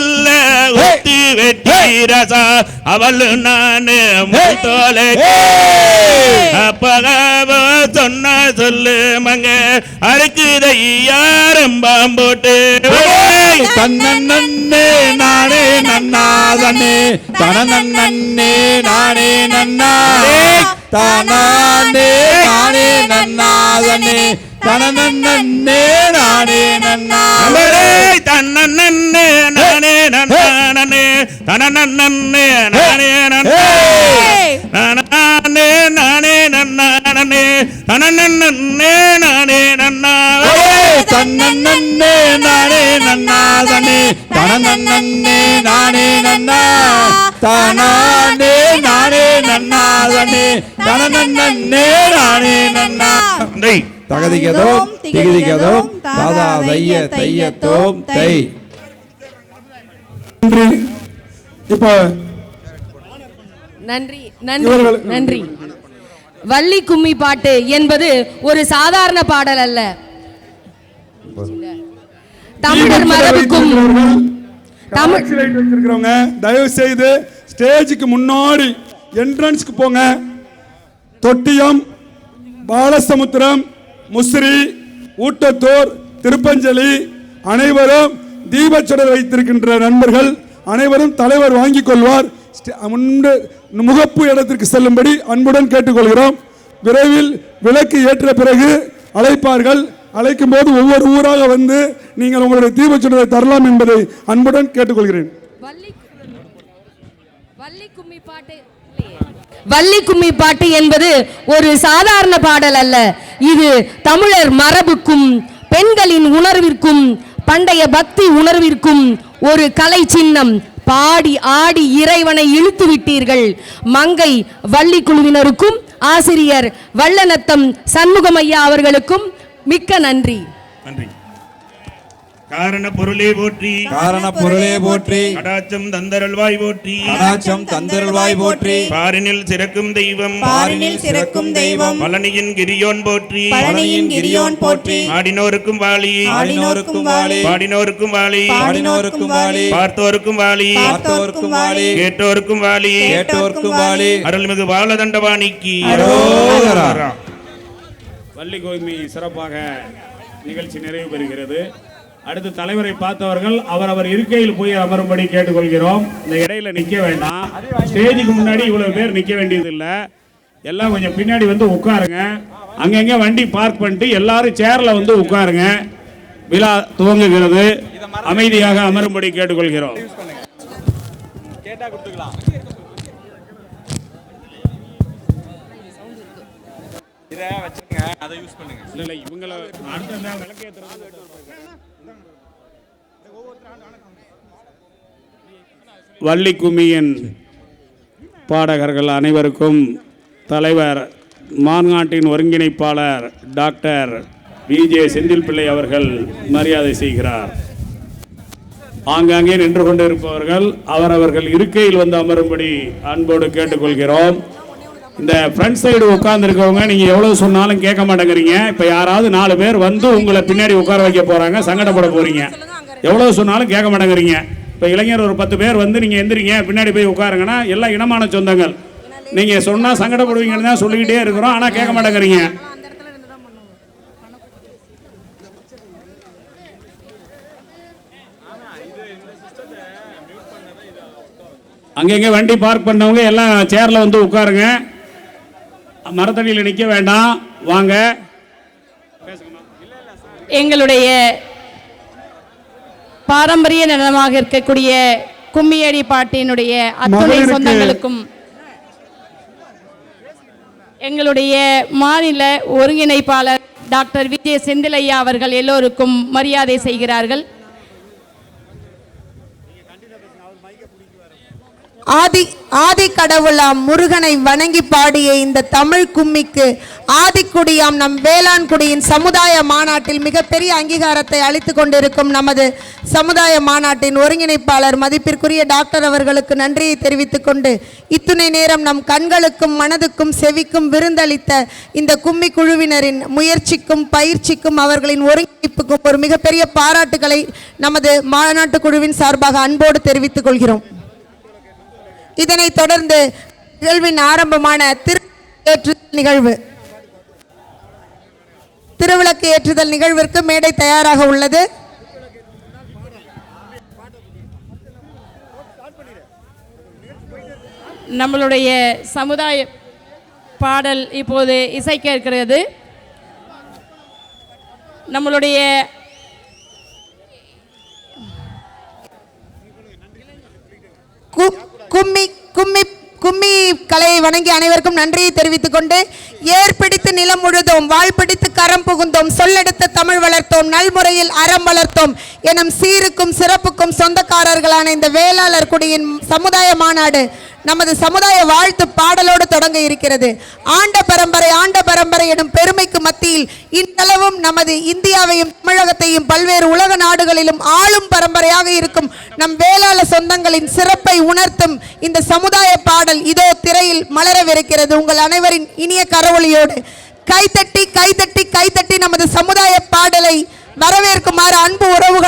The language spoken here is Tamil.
சொல்ல ஒத்தி வெட்டி ரசா அவள் நானு முத்தோலை அப்பகாவ சொன்ன சொல்லு மங்க அழைக்குதை யாரும் பாம்போட்டு. தன்னே நானே நன்னாதனே தனநன்னே நானே நன்னா. தானே நானே நன்னாதனே தனநன்னே நானே நன்னா நானே நன்னானே தனநன்னே நானே நன்னா. நானே நானே நன்னானே தனநன்னே நானே நன்னா. தன்னே நானே நன்னாதனே தனநன்னே நானே நன்னா. தானே நானே நன்னாதனே நானே நன்னா. தகதிகதோம் திகிதிகதோம் தாதா தைய தையத்தோம் தை. இப்போ நன்றி நன்றி நன்றி. வள்ளி கும்மி பாட்டு என்பது ஒரு சாதாரண பாடல் அல்ல. தமிழர் மரபுக்கும் தமிழ் வச்சிருக்கிறவங்க தயவு செய்து ஸ்டேஜுக்கு முன்னாடி என்ட்ரன்ஸ்க்கு போங்க. தொட்டியம் பாலசமுத்திரம் முசிறி ஊட்டத்தூர் திருப்பஞ்சலி அனைவரும் தீபச்சுடர் வைத்திருக்கின்ற நண்பர்கள் அனைவரும் தலைவர் வாங்கிக் கொள்வார். முன்பு முகப்பு இடத்திற்கு செல்லும்படி அன்புடன் கேட்டுக்கொள்கிறோம். விரைவில் விளக்கு ஏற்ற பிறகு அழைப்பார்கள். அழைக்கும் போது ஒவ்வொரு ஊராக வந்து நீங்கள் உங்களுடைய தீபச்சுடரை தரலாம் என்பதை அன்புடன் கேட்டுக்கொள்கிறேன். வள்ளி கும்மி வள்ளி கும்மி பாட்டு என்பது ஒரு சாதாரண பாடல் அல்ல. இது தமிழர் மரபுக்கும் பெண்களின் உணர்விற்கும் பண்டைய பக்தி உணர்விற்கும் ஒரு கலை சின்னம். பாடி ஆடி இறைவனை இழுத்து விட்டீர்கள். மங்கை வள்ளி குழுவினருக்கும் ஆசிரியர் வல்லநத்தம் சண்முகமையா அவர்களுக்கும் மிக்க நன்றி. நன்றி. காரண பொருளே போற்றி. காரண பொருளே போற்றி. கடாச்சம் தந்தரல்வாய் போற்றி. கடாச்சம் தந்தருள்வாய் போற்றி. பாரினில் சிறக்கும் தெய்வம். பாரினில் சிறக்கும் தெய்வம். பழனியின் கிரியோன் போற்றி. பழனியின் கிரியோன் போற்றி. ஆடினோருக்கும் வாழி. ஆடினோருக்கும் வாழி. பாடினோருக்கும் வாழி. பாடினோருக்கும் வாழி. பார்த்தோருக்கும் வாழி. பார்த்தோர்க்கும் வாழி. கேட்டோருக்கும் வாழி. கேட்டோர்க்கும் வாழி. அருள்மிகு பாலதண்டபாணிக்கு. வள்ளி கோய்மை சிறப்பாக நிகழ்ச்சி நிறைவு பெறுகிறது. அடுத்து தலைவரை பார்த்தவர்கள் அவர் அவர் இருக்கையில் போய் அமரும்படி கேட்டுக்கொள்கிறோம். இந்த இடையில நிக்க வேண்டாம். ஸ்டேஜுக்கு முன்னாடி இவ்வளவு பேர் நிக்க வேண்டியது இல்ல எல்லாம் கொஞ்சம் பின்னாடி வந்து உட்காருங்க. அங்கங்க வண்டி பார்க் பண்ணிட்டு எல்லாரும் சேர்ல வந்து உட்காருங்க. விழா துவங்குகிறது. அமைதியாக அமரும்படி கேட்டுக்கொள்கிறோம். இல்ல இல்ல இவங்கள அடுத்த விளக்கேற்றுறது வள்ளி கும்மியின் பாடகர்கள் அனைவருக்கும் தலைவர் மாநாட்டின் ஒருங்கிணைப்பாளர் டாக்டர் விஜே செந்தில் பிள்ளை அவர்கள் மரியாதை செய்கிறார். ஆங்காங்கே நின்று கொண்டிருப்பவர்கள் அவரவர்கள் இருக்கையில் வந்து அமரும்படி அன்போடு கேட்டுக்கொள்கிறோம். இந்த ஃப்ரண்ட் சைடு உட்காந்துருக்கவங்க நீங்கள் எவ்வளோ சொன்னாலும் கேட்க மாட்டேங்கிறீங்க. இப்போ யாராவது நாலு பேர் வந்து உங்களை பின்னாடி உட்கார வைக்க போகிறாங்க சங்கடப்பட போகிறீங்க எவ்வளோ சொன்னாலும் கேட்க மாட்டேங்கிறீங்க. இப்போ இளைஞர் ஒரு பத்து பேர் வந்து நீங்கள் எந்திரிங்க பின்னாடி போய் உட்காருங்கன்னா எல்லாம் இனமான சொந்தங்கள். நீங்கள் சொன்னால் சங்கடப்படுவீங்கன்னு தான் சொல்லிக்கிட்டே இருக்கிறோம் ஆனால் கேட்க மாட்டேங்கிறீங்க. அங்கங்கே வண்டி பார்க் பண்ணவங்க எல்லாம் சேரில் வந்து உட்காருங்க. மரத்தடியில் நிற்க வேண்டாம். வாங்க. எங்களுடைய பாரம்பரிய நடனமாக இருக்கக்கூடிய கும்மியடி பாட்டினுடைய அத்துணை சொந்தங்களுக்கும் எங்களுடைய மாநில ஒருங்கிணைப்பாளர் டாக்டர் விஜய் செந்திலையா அவர்கள் எல்லோருக்கும் மரியாதை செய்கிறார்கள். ஆதி ஆதி கடவுளாம் முருகனை வணங்கி பாடிய இந்த தமிழ் கும்மிக்கு ஆதிக்குடியாம் நம் வேளாண் குடியின் சமுதாய மாநாட்டில் மிகப்பெரிய அங்கீகாரத்தை அளித்து கொண்டிருக்கும் நமது சமுதாய மாநாட்டின் ஒருங்கிணைப்பாளர் மதிப்பிற்குரிய டாக்டர் அவர்களுக்கு நன்றியை தெரிவித்துக் கொண்டு இத்துணை நேரம் நம் கண்களுக்கும் மனதுக்கும் செவிக்கும் விருந்தளித்த இந்த கும்மி குழுவினரின் முயற்சிக்கும் பயிற்சிக்கும் அவர்களின் ஒருங்கிணைப்புக்கும் ஒரு மிகப்பெரிய பாராட்டுகளை நமது மாநாட்டு குழுவின் சார்பாக அன்போடு தெரிவித்துக் கொள்கிறோம். இதனைத் தொடர்ந்து நிகழ்வின் ஆரம்பமான திரு நிகழ்வு. திருவிளக்கு ஏற்றுதல் நிகழ்விற்கு மேடை தயாராக உள்ளது. நம்மளுடைய சமுதாய பாடல் இப்போது இசைக்க இருக்கிறது நம்மளுடைய கு- கும்மி கும்மி கும்மி கலையை வணங்கி அனைவருக்கும் நன்றியை தெரிவித்துக் கொண்டு ஏர் பிடித்து நிலம் முழுதோம் வாழ் பிடித்து கரம் புகுந்தோம் சொல்லெடுத்து தமிழ் வளர்த்தோம் நல்முறையில் அறம் வளர்த்தோம் எனும் சீருக்கும் சிறப்புக்கும் சொந்தக்காரர்களான இந்த வேளாளர் குடியின் சமுதாய மாநாடு நமது சமுதாய வாழ்த்து பாடலோடு தொடங்க இருக்கிறது. ஆண்ட பரம்பரை ஆண்ட பரம்பரை எனும் பெருமைக்கு மத்தியில் இன்றளவும் நமது இந்தியாவையும் தமிழகத்தையும் பல்வேறு உலக நாடுகளிலும் ஆளும் பரம்பரையாக இருக்கும் நம் வேளாள சொந்தங்களின் சிறப்பை உணர்த்தும் இந்த சமுதாய பாடல் இதோ திரையில் மலரவிருக்கிறது. உங்கள் அனைவரின் இனிய கரவொலியோடு கைத்தட்டி கைத்தட்டி கைத்தட்டி நமது சமுதாய பாடலை வரவேற்குமாறு அன்பு உறவு